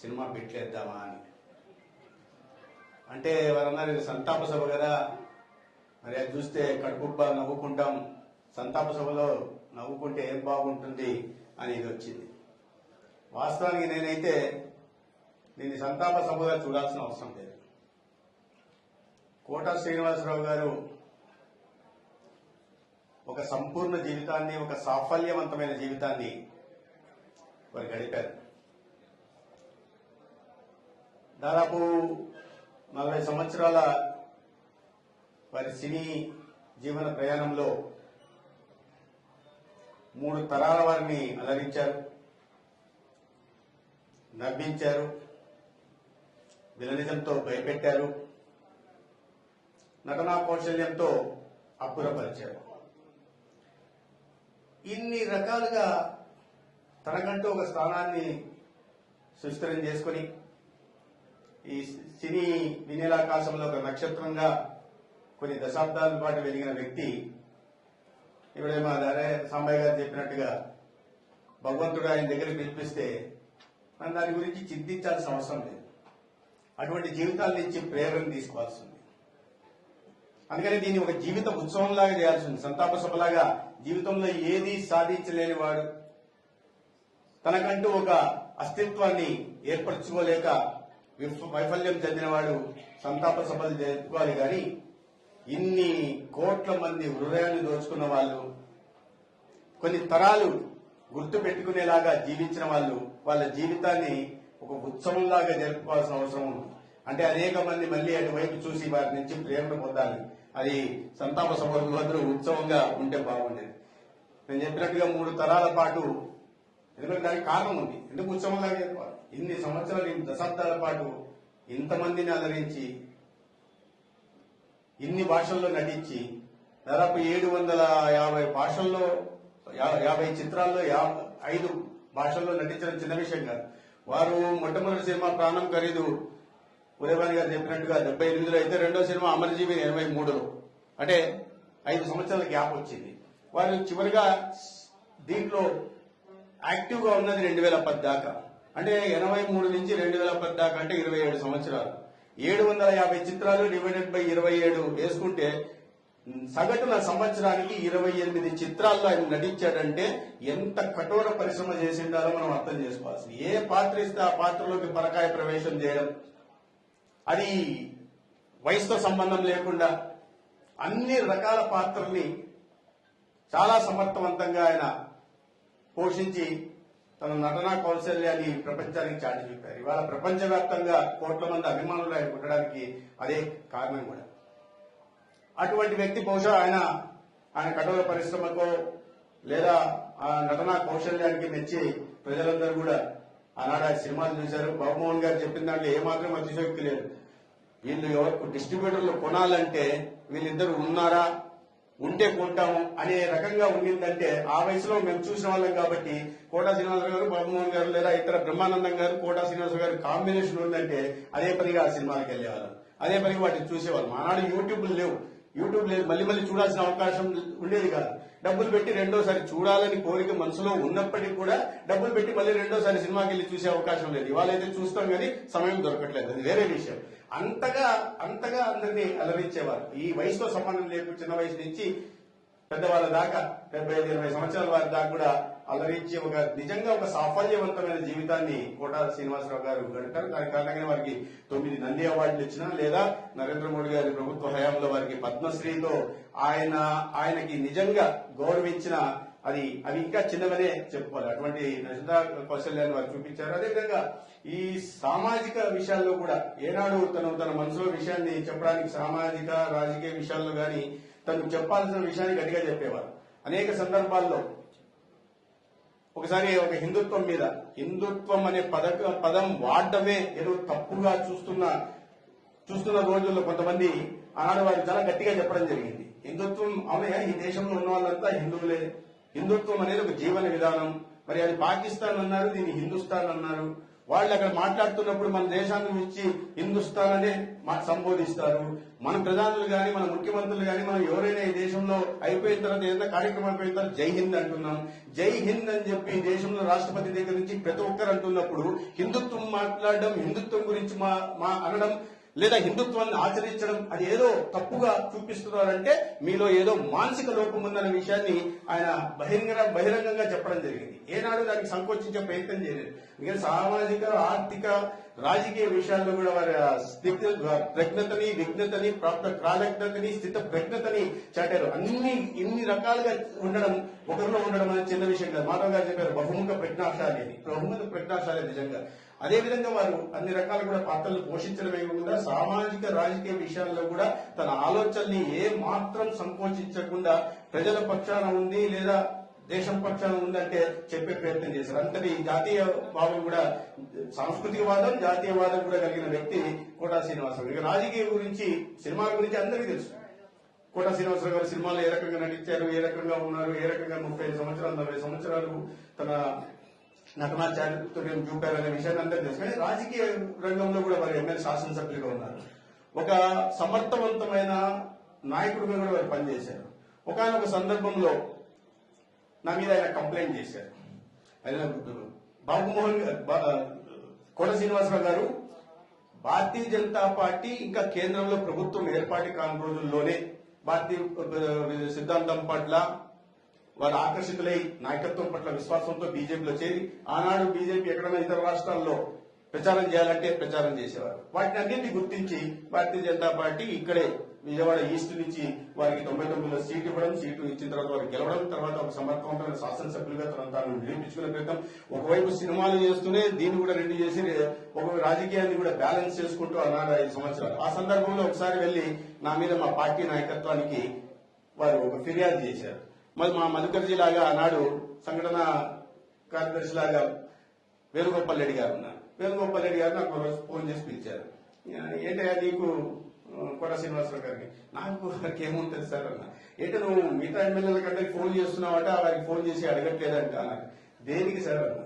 Cinema పెట్టలేద్దామా అని. అంటే వారన్నారు ఇది సంతాప సభ కదా. మరి అది చూస్తే కడుపుబ్బా నవ్వుకుంటాం. సంతాప సభలో నవ్వుకుంటే ఏం బాగుంటుంది అనేది వచ్చింది. వాస్తవానికి నేనైతే దీన్ని సంతాప సభగా చూడాల్సిన అవసరం లేదు. కోట శ్రీనివాసరావు గారు ఒక సంపూర్ణ జీవితాన్ని ఒక సాఫల్యవంతమైన జీవితాన్ని వారు గడిపారు. దాదాపు నలభై సంవత్సరాల వారి సినీ జీవన ప్రయాణంలో మూడు తరాల వారిని అలరించారు నవ్వించారు విలనిజంతో భయపెట్టారు నటనా కౌశల్యంతో అప్పురపరిచారు ఇన్ని రకాలుగా తనకంటూ ఒక స్థానాన్ని సుస్థిరం చేసుకొని ఈ సినీ వినీలాకాశంలో ఒక నక్షత్రంగా కొన్ని దశాబ్దాల పాటు వెలిగిన వ్యక్తి ఇప్పుడేమో దారే సాంబయ్య గారు చెప్పినట్టుగా భగవంతుడు ఆయన దగ్గర పిలిపిస్తే మనం దాని గురించి చింతించాల్సిన అవసరం లేదు. అటువంటి జీవితాల నుంచి ప్రేరణ తీసుకోవాల్సి ఉంది అందుకని దీన్ని ఒక జీవిత ఉత్సవంలాగా చేయాల్సి ఉంది సంతాప సభలాగా జీవితంలో ఏది సాధించలేని వాడు తనకంటూ ఒక అస్తిత్వాన్ని ఏర్పరచుకోలేక వైఫల్యం చెందినవాడు సంతాప సభలు జరుపుకోవాలి కానీ ఇన్ని కోట్ల మంది హృదయాన్ని దోచుకున్న వాళ్ళు కొన్ని తరాలు గుర్తు పెట్టుకునేలాగా జీవించిన వాళ్ళు వాళ్ళ జీవితాన్ని ఒక ఉత్సవంలాగా జరుపుకోవాల్సిన అవసరం ఉంది. అంటే అనేక మంది మళ్ళీ అటువైపు చూసి వారి నుంచి ప్రేమను పొందాలి. అది సంతాప సభలు అందరూ ఉత్సవంగా ఉంటే బాగుండేది. నేను చెప్పినట్టుగా మూడు తరాల పాటు ఎందుకంటే దానికి కారణం ఉంది. ఎందుకు ఉత్సవంలాగా చెప్పాలి ఇన్ని సంవత్సరాలు ఇన్ని దశాబ్దాల పాటు ఇంతమందిని అలరించి ఇన్ని భాషల్లో నటించి దాదాపు ఏడు వందల యాభై భాషల్లో యాభై చిత్రాల్లో ఐదు భాషల్లో నటించడం చిన్న విషయం కాదు. వారు మొట్టమొదటి సినిమా ప్రాణం ఖరీదు ఉదయవాణి గారు చెప్పినట్టుగా డెబ్బై ఎనిమిదిలో అయితే రెండో సినిమా అమరజీవి ఎనభై మూడులో. అంటే ఐదు సంవత్సరాల గ్యాప్ వచ్చింది. వారు చివరిగా దీంట్లో యాక్టివ్గా ఉన్నది రెండు వేల పది దాకా. అంటే ఎనభై మూడు నుంచి రెండు వేల పది దాకా అంటే ఇరవై ఏడు సంవత్సరాలు. ఏడు వందల యాభై చిత్రాలు డివైడెడ్ బై ఇరవై ఏడు వేసుకుంటే సగటున సంవత్సరానికి ఇరవై ఎనిమిది చిత్రాల్లో ఆయన నటించాడంటే ఎంత కఠోర పరిశ్రమ చేసిండారో మనం అర్థం చేసుకోవాల్సింది. ఏ పాత్ర ఇస్తే ఆ పాత్రలోకి పరకాయ ప్రవేశం చేయడం అది వయసుతో సంబంధం లేకుండా అన్ని రకాల పాత్రల్ని చాలా సమర్థవంతంగా ఆయన పోషించి తన నటనా కౌశల్యాన్ని ప్రపంచానికి చాటి చూపారు. ఇవాళ ప్రపంచవ్యాప్తంగా కోట్ల మంది అభిమానులు ఆయన ఉండడానికి అదే కారణం కూడా. అటువంటి వ్యక్తి బహుశా ఆయన ఆయన కఠోర పరిశ్రమకో లేదా ఆ నటనా కౌశల్యానికి మెచ్చి ప్రజలందరూ కూడా ఆనాడు ఆ సినిమాలు చూశారు. బాబుమోహన్ గారు చెప్పిన దాంట్లో ఏమాత్రం అతిశయోక్తి లేదు. వీళ్ళు ఎవరు డిస్ట్రిబ్యూటర్లు కొనాలంటే వీళ్ళిద్దరు ఉన్నారా? ఉంటే కొంటాము అనే రకంగా ఉండిందంటే ఆ వయసులో మేము చూసిన వాళ్ళం కాబట్టి కోటా శ్రీనివాస గారు బాబుమోహన్ గారు లేదా ఇతర బ్రహ్మానందం గారు కోటా శ్రీనివాస గారు కాంబినేషన్ ఉందంటే అదే పనిగా ఆ సినిమాలకు వెళ్ళేవాళ్ళం. అదే పనిగా వాటిని చూసేవాళ్ళం. ఆనాడు యూట్యూబ్లు లేవు. యూట్యూబ్ లేదు మళ్ళీ మళ్ళీ చూడాల్సిన అవకాశం ఉండేది కాదు. డబ్బులు పెట్టి రెండోసారి చూడాలని కోరిక మనసులో ఉన్నప్పటికీ కూడా డబ్బులు పెట్టి మళ్ళీ రెండోసారి సినిమాకి వెళ్ళి చూసే అవకాశం లేదు. ఇవాళ అయితే చూస్తాం కానీ సమయం దొరకట్లేదు. అది వేరే విషయం. అంతగా అంతగా అందరినీ అలరించేవారు. ఈ వయసుతో సంబంధం లేదు చిన్న వయసు నుంచి పెద్దవాళ్ళ దాకా డెబ్బై ఐదు ఇరవై సంవత్సరాల వారి దాకా కూడా అలరించి ఒక నిజంగా ఒక సాఫల్యవంతమైన జీవితాన్ని కోట శ్రీనివాసరావు గారు గడిపారు. దాని కారణంగా వారికి తొమ్మిది నంది అవార్డులు ఇచ్చిన లేదా నరేంద్ర మోడీ గారి ప్రభుత్వ హయాంలో వారికి పద్మశ్రీతో ఆయన ఆయనకి నిజంగా గౌరవించిన అది అవి ఇంకా చిన్నవనే చెప్పుకోవాలి. అటువంటి నజదా కౌశల్యాన్ని వారు చూపించారు. అదేవిధంగా ఈ సామాజిక విషయాల్లో కూడా ఏనాడు తను తన మనసులో విషయాన్ని చెప్పడానికి సామాజిక రాజకీయ విషయాల్లో కానీ తను చెప్పాల్సిన విషయాన్ని గట్టిగా చెప్పేవారు. అనేక సందర్భాల్లో ఒకసారి ఒక హిందుత్వం మీద హిందుత్వం అనే పదక పదం వాడటమే ఏదో తప్పుగా చూస్తున్న చూస్తున్న రోజుల్లో కొంతమంది ఆనాడు వారు చాలా గట్టిగా చెప్పడం జరిగింది. హిందుత్వం అవునయ్యా ఈ దేశంలో ఉన్న వాళ్ళంతా హిందువులే. హిందుత్వం అనేది ఒక జీవన విధానం. మరి అది పాకిస్తాన్ అన్నారు దీన్ని హిందుస్థాన్ అన్నారు. వాళ్ళు అక్కడ మాట్లాడుతున్నప్పుడు మన దేశాన్ని గురించి హిందుస్థాన్ అనే సంబోధిస్తారు. మన ప్రధానులు గాని మన ముఖ్యమంత్రులు గాని మనం ఎవరైనా ఈ దేశంలో అయిపోయిన తర్వాత ఏదైనా కార్యక్రమం అయిపోయిన తర్వాత జై హింద్ అంటున్నాం. జై హింద్ అని చెప్పి ఈ దేశంలో రాష్ట్రపతి దగ్గర నుంచి ప్రతి ఒక్కరు అంటున్నప్పుడు హిందుత్వం మాట్లాడడం హిందుత్వం గురించి మా మా అనడం లేదా హిందుత్వాన్ని ఆచరించడం అది ఏదో తప్పుగా చూపిస్తున్నారంటే మీలో ఏదో మానసిక లోపం ఉందన్న విషయాన్ని ఆయన బహిరంగ బహిరంగంగా చెప్పడం జరిగింది. ఏనాడు దానికి సంకోచించే ప్రయత్నం చేయలేదు. ఎందుకంటే సామాజిక ఆర్థిక రాజకీయ విషయాల్లో కూడా వారి స్థితి ప్రజ్ఞతని విఘ్నతని ప్రాప్త ప్రాలగ్నతని స్థిత ప్రజ్ఞతని చాటారు. అన్ని ఇన్ని రకాలుగా ఉండడం ఒకరిలో ఉండడం అనేది చిన్న విషయం కాదు. మాధవ్ గారు చెప్పారు బహుముఖ ప్రజ్ఞాశాలి అని. బహుముఖ ప్రజ్ఞాశాలి నిజంగా. అదే విధంగా వారు అన్ని రకాల కూడా పాత్రలు పోషించడమే కాకుండా సామాజిక రాజకీయ విషయాల్లో కూడా తన ఆలోచనని ఏ మాత్రం సంకోచించకుండా ప్రజల పక్షాన ఉంది లేదా దేశం పక్షాన ఉందంటే చెప్పే ప్రయత్నం చేశారు. అంతటి జాతీయ భావం కూడా సాంస్కృతికవాదం జాతీయవాదం కూడా కలిగిన వ్యక్తి కోటా శ్రీనివాసరావు. ఇక రాజకీయ గురించి సినిమాల గురించి అందరికీ తెలుసు. కోటా శ్రీనివాసరావు గారు సినిమాలో ఏ రకంగా నటించారు ఏ రకంగా ఉన్నారు ఏ రకంగా ముప్పై సంవత్సరాలు నలభై సంవత్సరాలు తన నటనా చూపారు అనే విషయాన్ని అందరూ తెలుసు కానీ రాజకీయ రంగంలో కూడా వారు ఎమ్మెల్యే శాసనసభ్యులుగా ఉన్నారు. ఒక సమర్థవంతమైన నాయకుడిగా కూడా వారు పనిచేశారు. ఒకనొక సందర్భంలో నా మీద ఆయన కంప్లైంట్ చేశారు. ఆయన బాబుమోహన్ గారు- కోట శ్రీనివాసరావు గారు భారతీయ జనతా పార్టీ ఇంకా కేంద్రంలో ప్రభుత్వం ఏర్పాటు కాని రోజుల్లోనే భారతీయ సిద్ధాంతం పట్ల వారు ఆకర్షితులై నాయకత్వం పట్ల విశ్వాసంతో బీజేపీలో చేరి ఆనాడు బీజేపీ ఎక్కడైనా ఇతర రాష్ట్రాల్లో ప్రచారం చేయాలంటే ప్రచారం చేసేవారు. వాటిని అన్నింటినీ గుర్తించి భారతీయ జనతా పార్టీ ఇక్కడే విజయవాడ ఈస్ట్ నుంచి వారికి తొంభై తొమ్మిదిలో సీటు ఇవ్వడం సీటు ఇచ్చిన తర్వాత వారికి గెలవడం తర్వాత ఒక సమర్థవంతమైన శాసనసభ్యులుగా తన తాను నిరూపించుకునే క్రితం ఒకవైపు సినిమాలు చేస్తూనే దీన్ని కూడా రెండు చేసి ఒక రాజకీయాన్ని కూడా బ్యాలెన్స్ చేసుకుంటూ అన్నారు ఐదు సంవత్సరాలు. ఆ సందర్భంలో ఒకసారి వెళ్ళి నా మీద మా పార్టీ నాయకత్వానికి వారు ఒక ఫిర్యాదు చేశారు. మరి మా మధుకర్జీ లాగా ఆనాడు సంఘటన కార్యదర్శి లాగా వేణుగోపాల్ రెడ్డి గారు ఉన్నారు. వేణుగోపాల్ రెడ్డి గారు నాకు ఫోన్ చేసి పిలిచారు. ఏంటయ్యా నీకు ఆ, శ్రీనివాసరావు గారికి? నాకు వారికి ఏముంటుంది సార్ అన్న. ఏంటో నువ్వు మిగతా ఎమ్మెల్యేల కంటే ఫోన్ చేస్తున్నావట వారికి ఫోన్ చేసి అడగట్లేదంట దేనికి సార్ అన్న?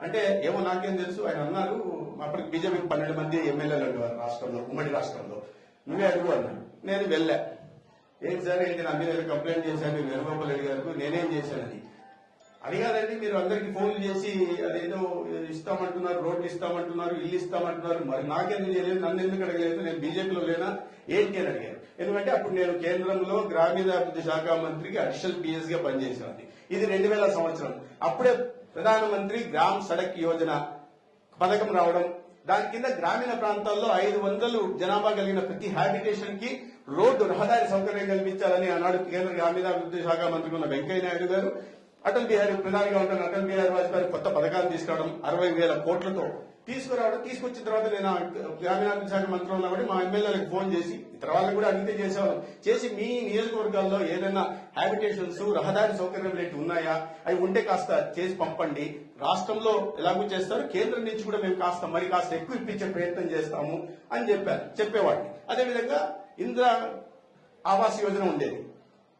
అంటే ఏమో నాకేం తెలుసు ఆయన అన్నారు అప్పటికి బీజేపీకి పన్నెండు మంది ఎమ్మెల్యేలు ఉండేవారు రాష్ట్రంలో ఉమ్మడి రాష్ట్రంలో. నువ్వే అడుగు అన్నాడు నేను వెళ్ళా. ఏంటి సార్ ఏంటి నా మీద కంప్లైంట్ చేశాను వేణుగోపాల్ రెడ్డి గారు నేనేం చేశానని అడిగారండి మీరు అందరికి ఫోన్లు చేసి అదేదో ఇస్తామంటున్నారు రోడ్లు ఇస్తామంటున్నారు ఇల్లు ఇస్తామంటున్నారు. మరి నాకెందుకు చేయలేదు నన్ను ఎందుకు అడగలేదు? నేను బీజేపీలో లేనా? ఏంటి అని అడిగారు? ఎందుకంటే అప్పుడు నేను కేంద్రంలో గ్రామీణాభివృద్ధి శాఖ మంత్రికి అడిషనల్ పిఎస్గా పనిచేసేవాడిని. ఇది రెండు వేల సంవత్సరం. అప్పుడే ప్రధానమంత్రి గ్రామ్ సడక్ యోజన పథకం రావడం దాని కింద గ్రామీణ ప్రాంతాల్లో ఐదు వందలు జనాభా కలిగిన ప్రతి హ్యాబిటేషన్కి రోడ్డు రహదారి సౌకర్యం కల్పించాలని ఆనాడు కేంద్ర గ్రామీణాభివృద్ధి శాఖ మంత్రి ఉన్న వెంకయ్య నాయుడు గారు. అటల్ బిహారీ ప్రధానిగా ఉంటున్న అటల్ బిహారీ వాజ్పేయి కొత్త పథకాలు తీసుకురావడం అరవై వేల కోట్లతో తీసుకురావడం తీసుకొచ్చిన తర్వాత నేను గ్రామీణాభివృద్ధి శాఖ మంత్రి ఉన్నప్పుడు మా ఎమ్మెల్యేలకు ఫోన్ చేసి ఇతర వాళ్ళకి కూడా అడిగితే చేసేవాళ్ళం. చేసి మీ నియోజకవర్గాల్లో ఏదైనా హ్యాబిటేషన్స్ రహదారి సౌకర్యం లేటి ఉన్నాయా? అవి ఉంటే కాస్త చేసి పంపండి. రాష్ట్రంలో ఎలాగూ చేస్తారు కేంద్రం నుంచి కూడా మేము కాస్త మరి కాస్త ఎక్కువ ఇప్పించే ప్రయత్నం చేస్తాము అని చెప్పారు చెప్పేవాడిని. అదేవిధంగా ఇందిరా ఆవాస్ యోజన ఉండేది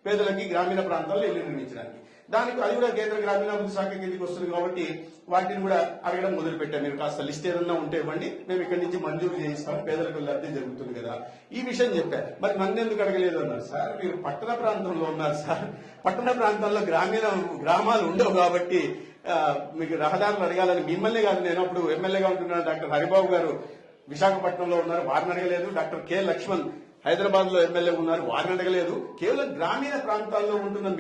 పేదలకి గ్రామీణ ప్రాంతాల్లో ఇల్లు నిర్మించడానికి. దానికి అది కూడా కేంద్ర గ్రామీణాభివృద్ధి శాఖ కిందకి వస్తుంది కాబట్టి వాటిని కూడా అడగడం మొదలు పెట్టాం మీరు కాస్త లిస్ట్ ఏదన్నా ఉంటే ఇవ్వండి. మేము ఇక్కడి నుంచి మంజూరు చేయిస్తాం. పేదలకు లబ్ధి జరుగుతుంది కదా. ఈ విషయం చెప్పారు మరి మంది ఎందుకు అడగలేదు అన్నారు? సార్ మీరు పట్టణ ప్రాంతంలో ఉన్నారు సార్. పట్టణ ప్రాంతాల్లో గ్రామీణ గ్రామాలు ఉండవు కాబట్టి మీకు రహదారులు అడగాలని మిమ్మల్ని కాదు నేను. అప్పుడు ఎమ్మెల్యేగా ఉంటున్నాను డాక్టర్ హరిబాబు గారు. విశాఖపట్నంలో ఉన్నారు. వారిని అడగలేదు. డాక్టర్ కె లక్ష్మణ్ హైదరాబాద్లో ఎమ్మెల్యే ఉన్నారు. వారిని అడగలేదు. కేవలం గ్రామీణ ప్రాంతాల్లో ఉంటున్న